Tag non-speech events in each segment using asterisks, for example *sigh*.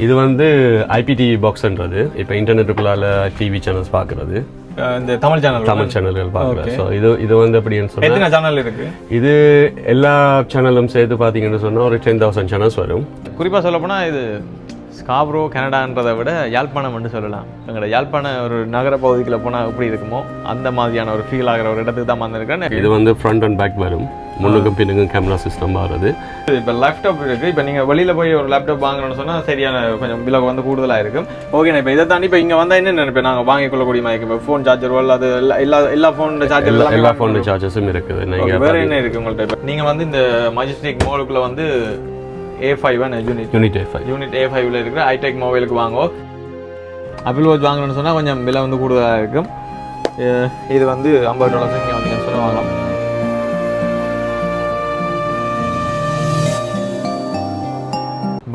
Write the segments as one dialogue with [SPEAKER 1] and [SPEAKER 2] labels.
[SPEAKER 1] இது வந்து ஐபிடிவி பாக்ஸ்ன்றது இப்போ இன்டர்நெட்டுக்குள்ளால டிவி சேனல்ஸ் பார்க்குறது
[SPEAKER 2] இந்த தமிழ் சேனல்
[SPEAKER 1] தமிழ் சேனல்கள் பார்க்குறது ஸோ இது இது வந்து எப்படின்னு சொன்னா
[SPEAKER 2] எத்தனை சேனல் இருக்கு?
[SPEAKER 1] இது எல்லா சேனலும் சேர்த்து பார்த்தீங்கன்னு சொன்னா ஒரு டென் தௌசண்ட் சேனல்ஸ் வரும்.
[SPEAKER 2] குறிப்பாக சொல்லப்போனால் இது ஸ்காப்ரோ கனடான்றதை விட யாழ்ப்பாணம் என்று சொல்லலாம். எங்களோட யாழ்ப்பாண ஒரு நகர பகுதிக்குள்ள போனால் எப்படி இருக்குமோ அந்த மாதிரியான ஒரு ஃபீல் ஆகிற ஒரு இடத்துக்கு தான் வந்திருக்கேன்
[SPEAKER 1] இது வந்து ஃப்ரண்ட் அண்ட் பேக் வரும். முன்னுக்கும் பின்னுக்கும் கேமரா சிஸ்டம் வருது.
[SPEAKER 2] இப்போ லேப்டாப் இருக்கு. இப்போ நீங்கள் வெளியில் போய் ஒரு லேப்டாப் வாங்கணும்னு சொன்னால் சரியான கொஞ்சம் விலை வந்து கூடுதலாக இருக்கும். ஓகேண்ணா இப்போ இதை தாண்டி இப்போ இங்கே வந்தால் என்ன நினைப்பேன் நாங்கள் வாங்கிக் கொள்ளக்கூடிய மாதிரி இப்போ ஃபோன் சார்ஜர் அது எல்லா எல்லா ஃபோன் சார்ஜர்
[SPEAKER 1] எல்லா
[SPEAKER 2] எல்லாமே
[SPEAKER 1] எல்லா ஃபோன் சார்ஜஸும் இருக்குது. நீங்கள்
[SPEAKER 2] வேற என்ன இருக்கு உங்கள்ட்ட? இப்போ நீங்கள் வந்து இந்த மஜிஸ்டிக் மாலுக்குள்ள வந்து A five unit
[SPEAKER 1] unit A five
[SPEAKER 2] unit A ஃபைவ்ல இருக்கிற ஐடெக் மொபைலுக்கு வாங்கோ. ஆப்பிள் வாட்ச் வாங்கணும்னு சொன்னால் கொஞ்சம் விலை வந்து கூடுதலாக இருக்கும். இது வந்து ஐம்பது டாலர்ஸ் இங்கே வந்தீங்கன்னு சொன்னால் வாங்கலாம்.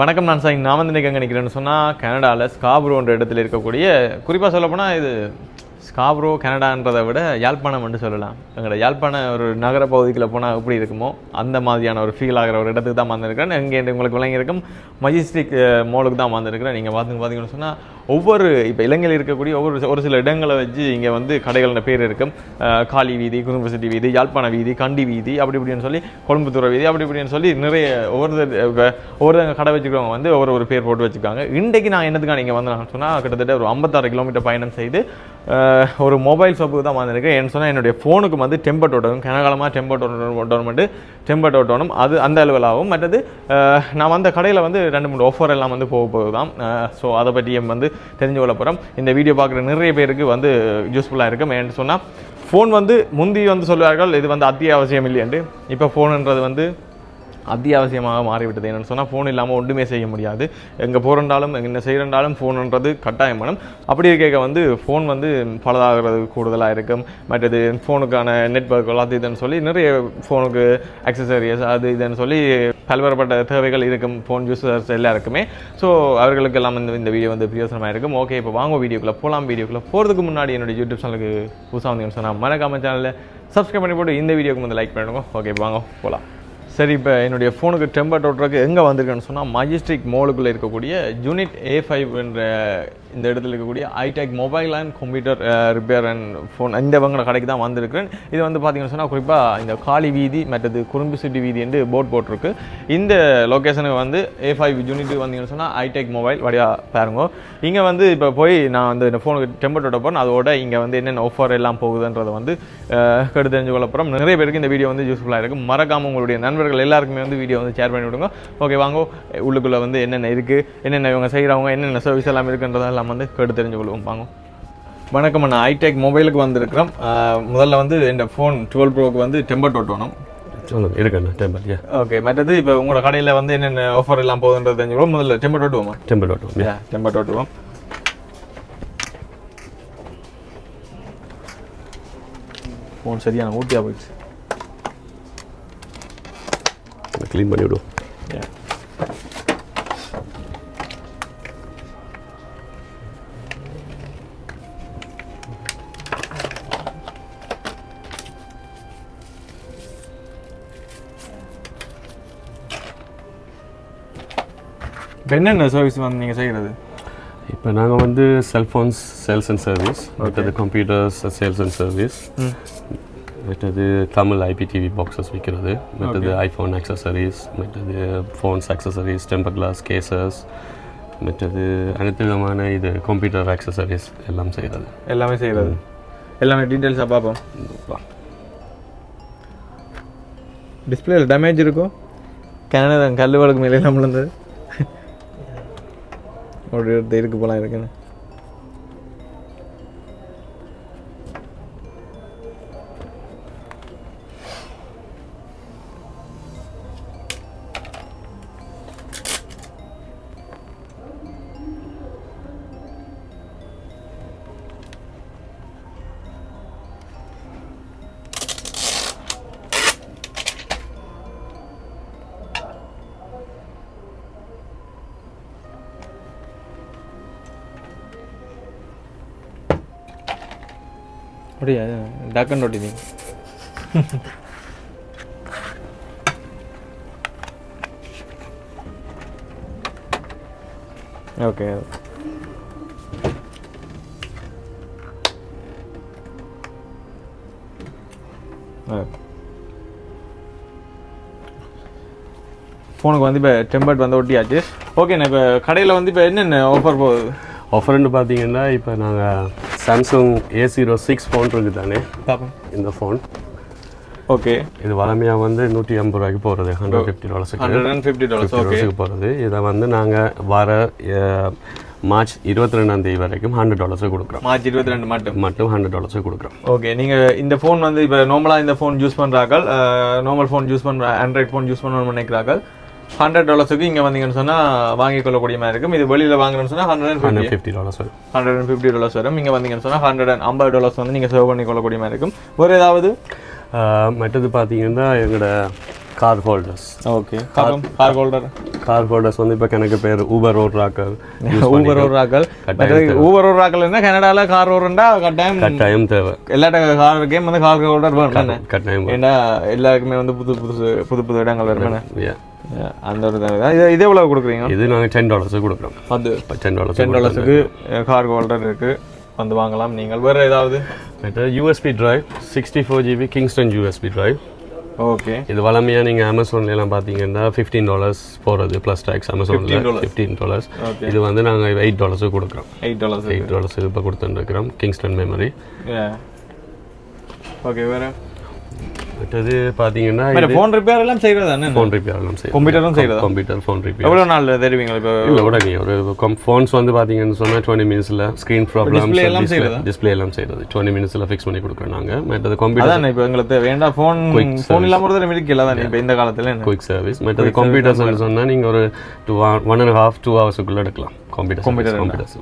[SPEAKER 2] வணக்கம் நான் சார் நான் வந்து நிற்கிறேன்னு சொன்னால் கனடாவில் ஸ்காப்ரோன்ற இடத்துல இருக்கக்கூடிய குறிப்பாக சொல்லப்போனால் இது ஸ்காப்ரோ கனடான்றதை விட யாழ்ப்பாணம் என்று சொல்லலாம். எங்களோட யாழ்ப்பாண ஒரு நகர பகுதிக்குள்ளே போனால் எப்படி இருக்குமோ அந்த மாதிரியான ஒரு ஃபீல் ஆகிற ஒரு இடத்துக்கு தான் வந்திருக்கிறேன். இங்கே உங்களுக்கு விளங்கியிருக்கும். மஜிஸ்டிக் மோலுக்கு தான் வந்திருக்கிறேன். நீங்கள் பார்த்து பார்த்தீங்கன்னு சொன்னால் ஒவ்வொரு இப்போ இலங்கையில் இருக்கக்கூடிய ஒவ்வொரு ஒரு சில இடங்களை வச்சு இங்கே வந்து கடைகளோட பேர் இருக்கும். காளி வீதி குறும்பசிட்டி வீதி யாழ்ப்பாண வீதி கண்டி வீதி அப்படி இப்படின்னு சொல்லி கொழும்புத்துறை வீதி அப்படி இப்படின்னு சொல்லி நிறைய ஒவ்வொரு ஒவ்வொருத்தங்க கடை வச்சுக்கிறவங்க வந்து ஒவ்வொரு ஒரு பேர் போட்டு வச்சுருக்காங்க இன்றைக்கு நான் என்னதுக்கான இங்கே வந்தேன் சொன்னால் கிட்டத்தட்ட ஒரு ஐம்பத்தாறு கிலோமீட்டர் பயணம் செய்து ஒரு மொபைல் ஷாப்புக்கு தான் வந்திருக்கேன். ஏன்னு சொன்னால் என்னுடைய ஃபோனுக்கு வந்து டெம்பர் ஓட்டணும் கனகாலமாக டெம்பர் ஓட்டணும் டெம்பர் ஓட்டணும் அது அந்த அளவிலாகும் மற்றது நான் வந்த கடையில் வந்து ரெண்டு மூணு ஆஃபர் எல்லாம் வந்து போக போகுது தான் ஸோ அதை பற்றியும் வந்து தெரிஞ்சு கொள்ள போகிறோம் இந்த வீடியோ பார்க்குற நிறைய பேருக்கு வந்து யூஸ்ஃபுல்லாக இருக்கும். ஏன்னு சொன்னால் ஃபோன் வந்து முந்தி வந்து சொல்லுவார்கள் இது வந்து அத்தியாவசியம் இல்லையண்டு இப்போ ஃபோனுன்றது வந்து அத்தியாவசியமாக மாறிவிட்டது என்னென்னு சொன்னால் ஃபோன் இல்லாமல் ஒன்றுமே செய்ய முடியாது. எங்கே போகிறண்டாலும் என்ன செய்கிறண்டாலும் ஃபோனுன்றது கட்டாயம் பண்ணும் அப்படி இருக்க வந்து ஃபோன் வந்து பலதாகிறது கூடுதலாக இருக்கும். மற்றது ஃபோனுக்கான நெட்ஒர்க் அது இதுன்னு சொல்லி நிறைய ஃபோனுக்கு அக்சசரிஸ் அது இதுன்னு சொல்லி பல்வேறுபட்ட தேவைகள் இருக்கும். ஃபோன் யூசர்ஸ் எல்லாருக்குமே. ஸோ அவர்களுக்கு எல்லாம் இந்த இந்த வீடியோ வந்து பிரயோசனமாக இருக்கும். ஓகே இப்போ வாங்க வீடியோக்குள்ளே போகலாம் வீடியோக்குள்ளே போகிறதுக்கு முன்னாடி என்னுடைய யூடியூப் சேனலுக்கு புதுசாக வந்தீங்கன்னு சொன்னால் மறக்காம சேனலில் சப்ஸ்கிரைப் பண்ணி போட்டு இந்த வீடியோக்கு வந்து லைக் பண்ணிடுங்க. ஓகே வாங்க போகலாம் சரி இப்போ என்னுடைய ஃபோனுக்கு டெம்பர் ஓட்டுறதுக்கு எங்கே வந்திருக்கேன்னு சொன்னால் மஜிஸ்ட்ரிக் மோலுக்குள்ளே இருக்கக்கூடிய யூனிட் ஏ ஃபைவ் என்ற இந்த இடத்துல இருக்கக்கூடிய iTech mobile and computer repair and phone இந்த வங்கிற கடைக்கு தான் வந்திருக்கிறேன். இது வந்து பார்த்தீங்கன்னு சொன்னால் குறிப்பாக இந்த காளி வீதி மற்றது குறும்பு சிட்டி வீதி என்று போர்ட் போட்டிருக்கு. இந்த லொக்கேஷனுக்கு வந்து ஏ ஃபைவ் யூனிட்டு வந்தீங்கன்னு சொன்னால் ஐடெக் மொபைல் வழியாக பாருங்க. இங்கே வந்து இப்போ போய் நான் வந்து இந்த ஃபோனுக்கு டெம்பர் ஓட்ட போகிறேன் அதோட இங்கே வந்து என்னென்ன ஆஃபர் எல்லாம் போகுதுன்றதை வந்து கெடு தெரிஞ்சு கொள்ள நிறைய பேருக்கு இந்த வீடியோ வந்து யூஸ்ஃபுல்லாக இருக்கும் மறக்காமல் உங்களுடைய நண்பர்கள் எல்லாருக்குமே வந்து வீடியோ வந்து ஷேர் பண்ணி விடுங்க. ஓகே வாங்க. உள்ளுக்குள்ளே வந்து என்னென்ன இருக்குது என்னென்ன இவங்க செய்கிறவங்க என்னென்ன சர்வீஸ் எல்லாம் இருக்குன்றதெல்லாம் வந்து கேட்டு தெரிஞ்சு கொள்வோம். வாங்க. வணக்கம் நான் ஐடெக் மொபைலுக்கு வந்திருக்கிறோம். முதல்ல வந்து இந்த ஃபோன் டுவெல் ப்ரோக்கு வந்து டெம்பர்
[SPEAKER 1] சொல்லுங்க. இருக்குண்ணா
[SPEAKER 2] ஓகே மற்றது இப்போ உங்களோட கடையில் வந்து என்னென்ன ஆஃபர் எல்லாம் போகுதுன்றது தெரிஞ்சுக்கோ முதல்ல டெம்பர் ஓட்டுவோமா
[SPEAKER 1] டெம்பர் ஓட்டும்
[SPEAKER 2] டெம்பர் ஓட்டுவோம் ஃபோன் சரியான ஊட்டியாக போயிடுச்சு.
[SPEAKER 1] க்ளீன் பண்ணி விடுவோம்.
[SPEAKER 2] என்னென்ன சர்வீஸ் வந்து நீங்கள் செய்கிறது
[SPEAKER 1] இப்போ நாங்கள் வந்து செல்ஃபோன்ஸ் சேல்ஸ் அண்ட் சர்வீஸ் மற்றது கம்ப்யூட்டர்ஸ் சேல்ஸ் அண்ட் சர்வீஸ் மற்றது தமிழ் ஐபிடிவி பாக்ஸஸ் விற்கிறது மற்றது ஐஃபோன் அக்சசரிஸ் மற்றது phones accessories temper glass cases மற்றது அனைத்து விதமான இது கம்ப்யூட்டர் அக்சசரிஸ் எல்லாம் செய்கிறது.
[SPEAKER 2] எல்லாமே செய்கிறது. எல்லாமே டீட்டெயில்ஸாக பார்ப்போம். டிஸ்பிளேல டேமேஜ் இருக்கும் கனடா கல் வழக்கு மேலே விழுந்தது. *laughs* ஒரு இருக்கு போலாம் இருக்குன்னு அப்படியா? டக்குன்னு ஓட்டினீங்க ஓகே ஃபோனுக்கு வந்து இப்போ டெம்பர்ட் வந்து ஒட்டியாச்சு. ஓகேண்ணா இப்போ கடையில் வந்து இப்போ என்னென்ன ஆஃபர் போகுது?
[SPEAKER 1] ஆஃபர்னு பார்த்தீங்கன்னா இப்போ நாங்கள் Samsung A zero six phone இருக்குது தானே இந்த ஃபோன்
[SPEAKER 2] ஓகே.
[SPEAKER 1] இது வளமையாக வந்து நூற்றி ஐம்பது ரூபாய்க்கு போகிறது ஹண்ட்ரட் ஃபிஃப்டி டாலர்ஸுக்கு
[SPEAKER 2] ஹண்ட்ரட் அண்ட் ஃபிஃப்டி டாலர்ஸ்
[SPEAKER 1] டாலர்ஸுக்கு போகிறது இதை வந்து நாங்கள் வர மார்ச் இருபத்தி ரெண்டாம் தேதி வரைக்கும் ஹண்ட்ரட் டாலர்ஸுக்கு கொடுக்குறோம்.
[SPEAKER 2] மார்ச் இருபத்தி ரெண்டு மட்டும்
[SPEAKER 1] மட்டும் ஹண்ட்ரட் டாலர்ஸுக்கு கொடுக்குறோம்.
[SPEAKER 2] ஓகே நீங்கள் இந்த ஃபோன் வந்து இப்போ நார்மலாக இந்த ஃபோன் யூஸ் பண்ணுறாக்கள் நார்மல் ஃபோன் யூஸ் பண்ணுற ஆண்ட்ராய்ட் ஃபோன் யூஸ் பண்ணணும்னு நினைக்கிறார்கள். ஹண்ட்ரட் டாலர்ஸுக்கு இங்கே வந்தீங்கன்னு சொன்னால் வாங்கிக் கொள்ளக்கூடிய மாதிரி இருக்கும். இது வெளியில் வாங்கணும்னு சொன்னால் ஹண்ட்ரட்
[SPEAKER 1] ஹண்ட்ரட் ஃபிஃப்டி டாலர்ஸ் வரும்.
[SPEAKER 2] ஹண்ட்ரட் அண்ட் ஃபிஃப்டி டாலர்ஸ் வரும். இங்கே வந்தீங்கன்னு சொன்னால் ஹண்ட்ரட் அண்ட் ஐம்பது டாலர்ஸ் வந்து நீங்கள் சேவ் பண்ணி கொள்ளக்கூடிய மாதிரி இருக்கும். வேறு ஏதாவது?
[SPEAKER 1] மற்றது பார்த்தீங்கன்னா எங்களோட car holders
[SPEAKER 2] okay car car holder
[SPEAKER 1] car holders வந்து இப்போ கணக்கு பேர் ஊபர் ஓட்ராக்கள்
[SPEAKER 2] ஊபர் ஓடுறாக்கள் ஊபர் ஓடுறாக்கள் என்ன? கனடாவில் கார் ஓடுறா கட்டாயம்
[SPEAKER 1] கட்டாயம் தேவை.
[SPEAKER 2] எல்லா கார் கேம் வந்து கார் ஹோல்டர் வேணும்
[SPEAKER 1] கட்டாயம்
[SPEAKER 2] ஏன்னா எல்லாருக்குமே வந்து புது புதுசு புது புது இடங்கள் வரும்
[SPEAKER 1] Yeah.
[SPEAKER 2] அந்த ஒரு தேவை இது இது எவ்வளோ கொடுக்குறீங்க?
[SPEAKER 1] இது நாங்கள் டென் டாலர்ஸுக்கு கொடுக்குறோம்.
[SPEAKER 2] அது
[SPEAKER 1] டென் டாலர்ஸ்
[SPEAKER 2] டென் டாலர்ஸுக்கு கார் ஹோல்டர் இருக்கு. வந்து வாங்கலாம். நீங்கள் வேறு ஏதாவது?
[SPEAKER 1] USB drive sixty four GB Kingston USB drive
[SPEAKER 2] okay
[SPEAKER 1] இது வளமையாக நீங்கள் அமேசான்லாம் பார்த்தீங்கன்னா ஃபிஃப்டீன் டாலர்ஸ் போகிறது ப்ளஸ் டேக்ஸ் அமேசானில் ஃபிஃப்டீன் டாலர்ஸ் இது வந்து நாங்கள் எயிட் டாலர்ஸுக்கு கொடுக்குறோம்.
[SPEAKER 2] எயிட் டாலர்ஸ்
[SPEAKER 1] எயிட் டாலர்ஸ் இப்போ கொடுத்துட்டுருக்குறோம் கிங்ஸ்டன் மெமரி
[SPEAKER 2] ஓகே வேறு?
[SPEAKER 1] மற்றது பார்த்தீங்கன்னா
[SPEAKER 2] ஃபோன் ரிப்பேர் எல்லாம் செய்கிறது தானே
[SPEAKER 1] ஃபோன் ரிப்பேர் எல்லாம் செய்யும்
[SPEAKER 2] கம்ப்யூட்டரும் செய்கிறதா
[SPEAKER 1] கம்ப்யூட்டர் ஃபோன் ரிப்பேர்
[SPEAKER 2] எவ்வளோ நாள் தெரிவிங்க இப்போ?
[SPEAKER 1] இல்லை உடனே ஒரு ஃபோன்ஸ் வந்து பார்த்தீங்கன்னு சொன்னால் டுவெண்ட்டி மினிட்ஸில் ஸ்க்ரீன் ப்ராப்ளம்? டிஸ்பிளே எல்லாம் செய்கிறது டுவெண்ட்டி மினிட்ஸில் ஃபிக்ஸ் பண்ணி கொடுக்குறோம் நாங்கள் மற்றது கம்ப்யூட்டர்
[SPEAKER 2] அதான் இப்போ எங்களுக்கு வேண்டாம். ஃபோன் ஃபோன் இல்லாமல் தடவை இருக்கல தான் இப்போ இந்த காலத்தில்
[SPEAKER 1] குயிக் சர்வீஸ் மற்றது கம்ப்யூட்டர்ஸ் சொன்னால் நீங்கள் ஒரு two one and half two ஹவர்ஸுக்குள்ளே எடுக்கலாம். கம்ப்யூட்டர் கம்ப்யூட்டர்ஸ்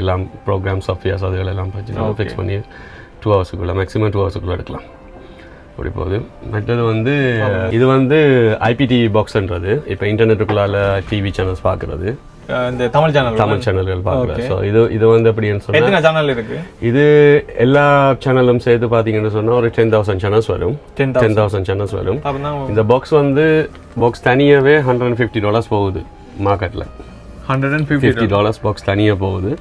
[SPEAKER 1] எல்லாம் ப்ரோக்ராம் சாஃப்ட்வேர்ஸ் அதுகள் எல்லாம் வச்சு ஃபிக்ஸ் பண்ணி டூ ஹவர்ஸுக்குள்ளே மேக்ஸிமம் டூ ஹவர்ஸுக்குள்ளே எடுக்கலாம். அப்படி போகுது. மற்றது வந்து இது வந்து ஐபிடிவி பாக்ஸ்ன்றது இப்போ இன்டர்நெட்டுக்குள்ளால டிவி சேனல்ஸ் பார்க்குறது
[SPEAKER 2] இந்த தமிழ் சேனல்
[SPEAKER 1] தமிழ் சேனல்கள் பார்க்குறது ஸோ இது இது வந்து எப்படின்னு சொன்னால்
[SPEAKER 2] சேனல் இருக்கு?
[SPEAKER 1] இது எல்லா சேனலும் சேர்த்து பார்த்தீங்கன்னு சொன்னால் ஒரு டென் தௌசண்ட் சேனல்ஸ் வரும்.
[SPEAKER 2] டென்
[SPEAKER 1] தௌசண்ட் சேனல்ஸ் வரும். இந்த பாக்ஸ் வந்து பாக்ஸ் தனியாகவே ஹண்ட்ரட் அண்ட் ஃபிஃப்டி டாலர்ஸ் போகுது மார்க்கெட்டில்
[SPEAKER 2] hundred and fifty
[SPEAKER 1] dollars box தனியாக போகுது.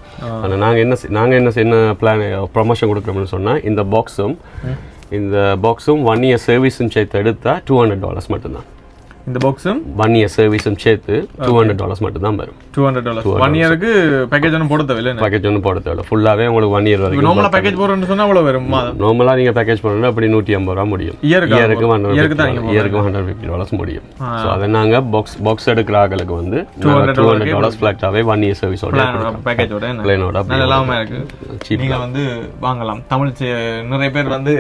[SPEAKER 1] ஆனால் நாங்கள் என்ன நாங்கள் என்ன என்ன பிளான் ப்ரமோஷன் கொடுக்குறோம்னு சொன்னால் இந்த பாக்ஸும் இந்த பாக்ஸும் ஒன் இயர் சர்வீஸும் சேர்த்து எடுத்தால் டூ ஹண்ட்ரட் டாலர்ஸ் மட்டும்தான்.
[SPEAKER 2] இந்த பாக்ஸும்
[SPEAKER 1] ஒன் இயர் சர்வீஸும் சேர்த்து டூ ஹண்ட்ரட் டாலர்ஸ் மட்டும்தான் வரும்.
[SPEAKER 2] டூ ஹண்ட்ரட் டாலர்ஸ் ஒன் இயருக்கு பேக்கேஜ் ஒன்றும் போட தேவையில்லை
[SPEAKER 1] பேக்கேஜ் ஒன்றும் போட தேவையில்ல. ஃபுல்லாகவே உங்களுக்கு ஒன் இயர் வரைக்கும்
[SPEAKER 2] நார்மலாக பேக்கேஜ் போடுறோன்னு சொன்னா அவ்வளோ வரும்
[SPEAKER 1] நார்மலாக நீங்கள் பேக்கேஜ் பண்ணணும் அப்படி நூற்றி ஐம்பது ரூபா முடியும்.
[SPEAKER 2] இயருக்கு
[SPEAKER 1] இயருக்கு ஹண்ட்ரட்
[SPEAKER 2] இயருக்கு தான்
[SPEAKER 1] ஹண்ட்ரட் ஃபிஃப்டி டாலர்ஸ் முடியும். ஸோ அதை நாங்கள் பாக்ஸ் பாக்ஸ் எடுக்கிற ஆளுக்கு வந்து டூ ஹண்ட்ரட் டாலர்ஸ் ஃபிளாட்டாகவே ஒன் இயர் சர்வீஸோட
[SPEAKER 2] பேக்கேஜோட
[SPEAKER 1] பிளேனோட
[SPEAKER 2] நல்ல லாபமாக இருக்கு.
[SPEAKER 1] சீப்
[SPEAKER 2] நீங்க வந்து வாங்கலாம். தமிழ் நிறைய பேர் வந்து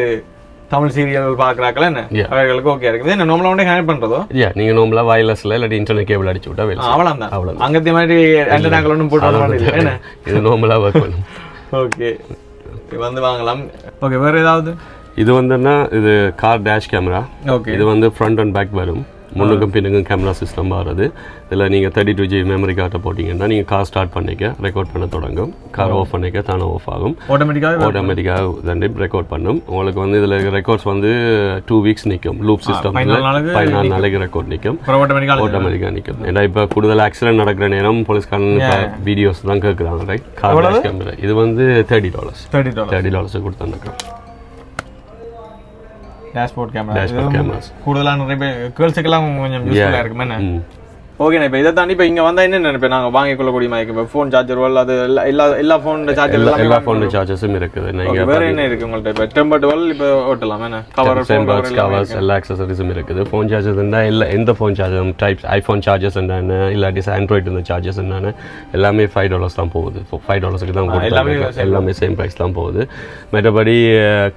[SPEAKER 2] தமிழ் சீரியல் பார்க்குறாக்கல என்ன. அவர்களுக்கு ஓகே இருக்குது. என்ன நார்மலாக ஒன்றே கனெக்ட் பண்ணுறதோ
[SPEAKER 1] யா நீங்கள் நார்மலாக வயர்லெஸில் இல்லாட்டி இன்டர்நெட் கேபிள் அடிச்சு விட்டா செய்யும்.
[SPEAKER 2] அவ்வளோ தான்
[SPEAKER 1] அவ்வளவுதான்.
[SPEAKER 2] அங்கத்திய மாதிரி ரெண்டு நாங்கள் ஒன்றும் போட்டு என்ன
[SPEAKER 1] இது நார்மலாக ஒர்க் பண்ணும்.
[SPEAKER 2] ஓகே வந்து வாங்கலாம். ஓகே வேற ஏதாவது?
[SPEAKER 1] இது வந்துன்னா இது கார் டேஷ் கேமரா
[SPEAKER 2] ஓகே
[SPEAKER 1] இது வந்து ஃப்ரண்ட் அண்ட் பேக் வரும். முன்னுக்கும் பின்னுக்கும் கேமரா சிஸ்டம் வருது இதில் நீங்கள் தேர்ட்டி டூ ஜி மெமரி கார்டை போட்டிங்கன்னா நீங்கள் கார் ஸ்டார்ட் பண்ணிக்க ரெக்கார்ட் பண்ண தொடங்கும். கார் ஆஃப் பண்ணிக்க தானே ஆஃப் ஆகும்.
[SPEAKER 2] ஆட்டோமேட்டிக்காக
[SPEAKER 1] ஆட்டோமேட்டிக்காக தண்டி ரெக்கார்ட் பண்ணும். உங்களுக்கு வந்து இதில் ரெக்கார்ட்ஸ் வந்து டூ வீக்ஸ் நிற்கும். லூப் சிஸ்டம்
[SPEAKER 2] பதினாலு நாளுக்கு
[SPEAKER 1] ரெக்கார்ட் நிற்கும்.
[SPEAKER 2] ஆட்டோமேட்டிக்காக
[SPEAKER 1] நிற்கும். ஏன்னா இப்போ கூடுதல் ஆக்சிடென்ட் நடக்கிற நேரம் போலீஸ்காரன் வீடியோஸ் தான் கேட்குறாங்க ரைட் கார் கேமரா இது வந்து thirty dollars
[SPEAKER 2] thirty dollar
[SPEAKER 1] thirty dollars கொடுத்துருக்கோம்
[SPEAKER 2] டேஷ்போர்ட் கேமரா
[SPEAKER 1] டேஷ்போர்ட் கேமராஸ்
[SPEAKER 2] கூடுதலாக நிறைய பேர் கேர்ள்ஸுக்கெல்லாம் கொஞ்சம் யூஸ்ஃபுல்லாக இருக்குமே ஓகேண்ணா இப்போ இதை தாண்டி இப்போ இங்கே வந்தால் என்ன நினைப்பேன் நாங்கள் வாங்கிக் கொள்ளக்கூடிய மாதிரி இப்போ ஃபோன் சார்ஜர் அது எல்லா எல்லா எல்லா ஃபோன் சார்ஜர்
[SPEAKER 1] எல்லா ஃபோன் சார்ஜஸும் இருக்குது. நீங்கள்
[SPEAKER 2] வேற என்ன இருக்கு உங்கள்ட்ட? இப்போ டெம்பர் டுவெல் இப்போ ஓட்டலாம் என்ன? கவர் ஃபோன்
[SPEAKER 1] கவர்ஸ் எல்லா அக்சசரிஸும் இருக்குது. ஃபோன் சார்ஜஸ் இருந்தால் இல்லை எந்த ஃபோன் சார்ஜரும் டைப்ஸ் ஐஃபோன் சார்ஜஸ் என்னென்ன இல்லாட்டி ஆண்ட்ராய்டு இந்த சார்ஜஸ் என்னென்ன எல்லாமே ஃபைவ் டாலர்ஸ் தான் போகுது. ஃபைவ் டாலர்ஸுக்கு தான் கொடுத்தாங்க. எல்லாமே சேம் ப்ரைஸ் தான் போகுது. மற்றபடி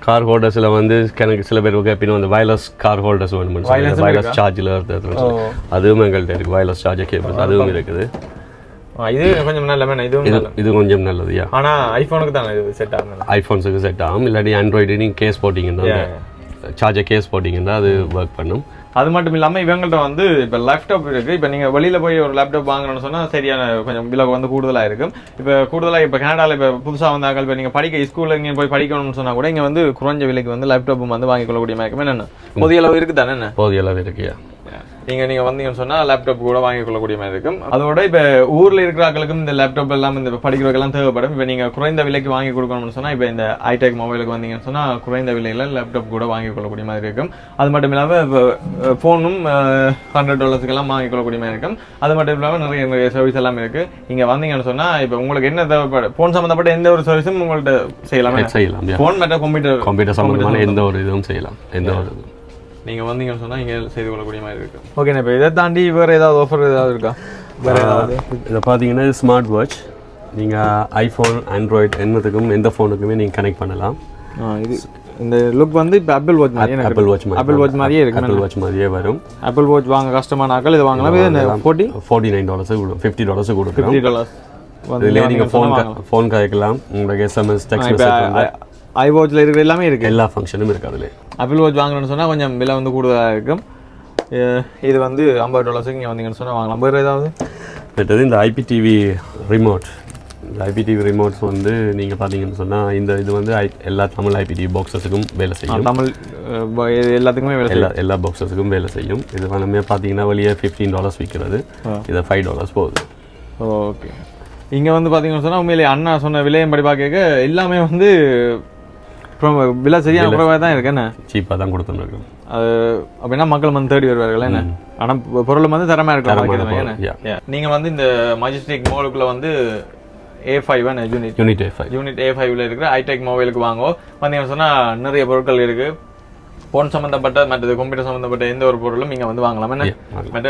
[SPEAKER 1] கார் ஹோல்டர்ஸில் வந்து எனக்கு சில பேர் கேட்பினும் அந்த வயர்லெஸ் கார் ஹோல்டர்ஸ் சொல்லி வயர்லெஸ் சார்ஜில் அதுவும் எங்கள்கிட்ட இருக்குது வயர்லெஸ் சார்ஜர் கேபிள்ஸ் அதுவும் இருக்குது
[SPEAKER 2] இது கொஞ்சம் நல்ல
[SPEAKER 1] இது இது கொஞ்சம் நல்லதுயா
[SPEAKER 2] ஆனா ஐஃபோனுக்கு தான் இது செட் ஆகும்
[SPEAKER 1] ஐஃபோன்ஸுக்கு செட் ஆகும் இல்லாட்டி ஆண்ட்ராய்டு நீங்கள் கேஸ் போட்டிங்கன்னா சார்ஜர் கேஸ் போட்டிங்கன்னா அது ஒர்க் பண்ணும்.
[SPEAKER 2] அது மட்டும் இல்லாம இவங்கள்ட்ட வந்து இப்போ லேப்டாப் இருக்கு இப்போ நீங்க வெளியில போய் ஒரு லேப்டாப் வாங்கணும்னு சொன்னா சரியான கொஞ்சம் விலை வந்து கூடுதலா இருக்கும். இப்போ கூடுதலா இப்போ கனடால இப்போ புதுசா வந்தாக்கள் இப்போ நீங்க படிக்க ஸ்கூல்ல இங்க போய் படிக்கணும்னு சொன்னா கூட இங்க வந்து குறைஞ்ச விலைக்கு வந்து லேப்டாப்பும் வந்து வாங்கி கொள்ளக்கூடிய மாதிரி இருக்கும் என்னென்ன? புதிய அளவு இருக்கு தானே என்ன?
[SPEAKER 1] போதிய அளவு இருக்குயா
[SPEAKER 2] நீங்கள் நீங்கள் வந்தீங்கன்னு சொன்னால் லேப்டாப் கூட வாங்கிக் கொள்ளக்கூடிய மாதிரி இருக்கும். அதோட இப்போ ஊரில் இருக்கிறாங்களுக்கும் இந்த லேப்டாப் எல்லாம் இந்த படிக்கிறவங்கெல்லாம் தேவைப்படும். இப்போ நீங்கள் குறைந்த விலைக்கு வாங்கி கொடுக்கணும்னு சொன்னால் இப்போ இந்த ஐடெக் மொபைலுக்கு வந்தீங்கன்னு சொன்னால் குறைந்த விலையில் லேப்டாப் கூட வாங்கிக் கொள்ளக்கூடிய மாதிரி இருக்கும். அது மட்டும் இல்லாமல் இப்போ ஃபோனும் ஹண்ட்ரட் டாலர்ஸுக்கெல்லாம் வாங்கிக் கொள்ளக்கூடிய மாதிரி இருக்கும். அது மட்டும் இல்லாமல் நிறைய நிறைய சர்வீஸ் எல்லாம் இருக்குது இங்கே வந்தீங்கன்னு சொன்னால் இப்போ உங்களுக்கு என்ன தேவைப்படும் ஃபோன் சம்மந்தப்பட்ட எந்த ஒரு சர்வீஸும் உங்கள்கிட்ட செய்யலாமே
[SPEAKER 1] செய்யலாம்
[SPEAKER 2] ஃபோன் மற்றும் கம்ப்யூட்டர்
[SPEAKER 1] கம்ப்யூட்டர் சம்மந்தமான எந்த ஒரு இதுவும் செய்யலாம். எந்த ஒரு
[SPEAKER 2] நீங்கள் வந்தீங்கன்னு சொன்னால் இங்கே செய்து கொள்ளக்கூடிய மாதிரி இருக்கு. ஓகேண்ணா இப்போ இதை தாண்டி வேறு ஏதாவது ஆஃபர் ஏதாவது இருக்கா? வேறு ஏதாவது?
[SPEAKER 1] இதை பார்த்தீங்கன்னா ஸ்மார்ட் வாட்ச் நீங்கள் ஐஃபோன் ஆண்ட்ராய்டு என்னத்துக்கும் எந்த ஃபோனுக்குமே நீங்கள் கனெக்ட் பண்ணலாம்.
[SPEAKER 2] இது இந்த லுக் வந்து இப்போ ஆப்பிள் வாட்ச் மாதிரியே
[SPEAKER 1] ஆப்பிள் வாட்ச் மாதிரி
[SPEAKER 2] ஆப்பிள் வாட்ச் மாதிரியே இருக்கு
[SPEAKER 1] ஆப்பிள் வாட்ச் மாதிரியே வரும்.
[SPEAKER 2] ஆப்பிள் வாட்ச் வாங்க கஷ்டமான ஆக்கள் இது வாங்கலாம். இது ஃபோர்ட்டி
[SPEAKER 1] ஃபார்ட்டி நைன் டாலர்ஸு கொடு ஃபிஃப்டி டாலர்ஸு கொடுக்குறோம்.
[SPEAKER 2] ஃபிஃப்டி டாலர்ஸ் வந்து
[SPEAKER 1] இதுலேயே நீங்கள் ஃபோன் ஃபோன் கதைக்கலாம் உங்களுக்கு எஸ்எம்எஸ் டெக்ஸ்ட் மெசேஜ்
[SPEAKER 2] ஐ வாட்சில் இருக்கிற எல்லாமே இருக்கு.
[SPEAKER 1] எல்லா ஃபங்க்ஷனும் இருக்குது அதில்.
[SPEAKER 2] ஆப்பிள் வாட்ச் வாங்கணும்னு சொன்னால் கொஞ்சம் விலை வந்து கூடுதலாக இருக்கும். இது வந்து ஐம்பது டாலர்ஸுக்கு நீங்கள் வந்தீங்கன்னு சொன்னால் வாங்கலாம். வேறு ஏதாவது?
[SPEAKER 1] மற்றது இந்த ஐபிடிவி ரிமோட் இந்த ஐபிடிவி ரிமோட்ஸ் வந்து நீங்கள் பார்த்தீங்கன்னு சொன்னால் இந்த இது வந்து I- எல்லா தமிழ் ஐபிடிவி பாக்ஸஸுக்கும் வேலை செய்யும்.
[SPEAKER 2] தமிழ் எல்லாத்துக்குமே வேலை
[SPEAKER 1] எல்லா எல்லா பாக்ஸஸுக்கும் வேலை செய்யும். இது வந்து பார்த்தீங்கன்னா வெளியே ஃபிஃப்டீன் டாலர்ஸ் விற்கிறது இது ஃபைவ் டாலர்ஸ் போகுது.
[SPEAKER 2] ஓகே. இங்கே வந்து பார்த்தீங்கன்னு சொன்னால் உண்மையிலே அண்ணா சொன்ன விலையம் படி பார்க்க எல்லாமே வந்து அப்புறம் விலை சரியான குறைவாக தான் இருக்கு என்ன?
[SPEAKER 1] சீப்பாக தான் கொடுத்துருக்கோம்
[SPEAKER 2] அது அப்படின்னா மக்கள் வந்து தேடி வருவார்கள் என்ன? ஆனால் பொருள் வந்து தரமாக. என்ன? நீங்கள் வந்து இந்த மஜிஸ்டிக் மாலுக்குள்ள வந்து A five unit
[SPEAKER 1] unit five
[SPEAKER 2] unit A ஃபைவ்ல இருக்கிற ஐடெக் மொபைலுக்கு வாங்கோ வந்தீங்கன்னு சொன்னால் நிறைய பொருட்கள் இருக்கு. ஃபோன் சம்மந்தப்பட்ட மற்றது கம்ப்யூட்டர் சம்மந்தப்பட்ட எந்த ஒரு பொருளும் இங்கே வந்து வாங்கலாம் என்ன? மற்ற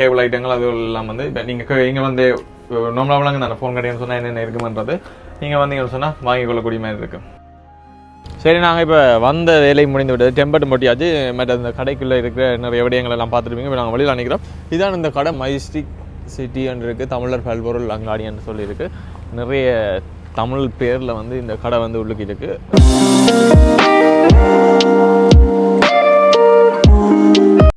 [SPEAKER 2] கேபிள் ஐட்டங்கள் அது எல்லாம் வந்து இப்போ நீங்கள் இங்கே வந்து நார்மலாக நான் ஃபோன் கடைன்னு சொன்னால் என்னென்ன இருக்குமன்றது நீங்கள் வந்தீங்கன்னு சொன்னால் வாங்கிக் கொள்ளக்கூடிய மாதிரி இருக்கு. சரி நாங்கள் இப்போ வந்த வேலை முடிந்து விட்டது. டெம்பர்ட் மொட்டியாச்சு. மற்ற இந்த கடைக்குள்ளே இருக்கிற நிறைய விடயங்கள் எல்லாம் பார்த்துருப்பீங்க. இப்போ நாங்கள் வழியில் நினைக்கிறோம் இதான் இந்த கடை. மைஸ்டிக் சிட்டி என்று இருக்குது தமிழர் பல்பொருள் அங்காடின்னு சொல்லியிருக்கு. நிறைய தமிழ் பேரில் வந்து இந்த கடை வந்து உள்ளுக்கு இருக்குது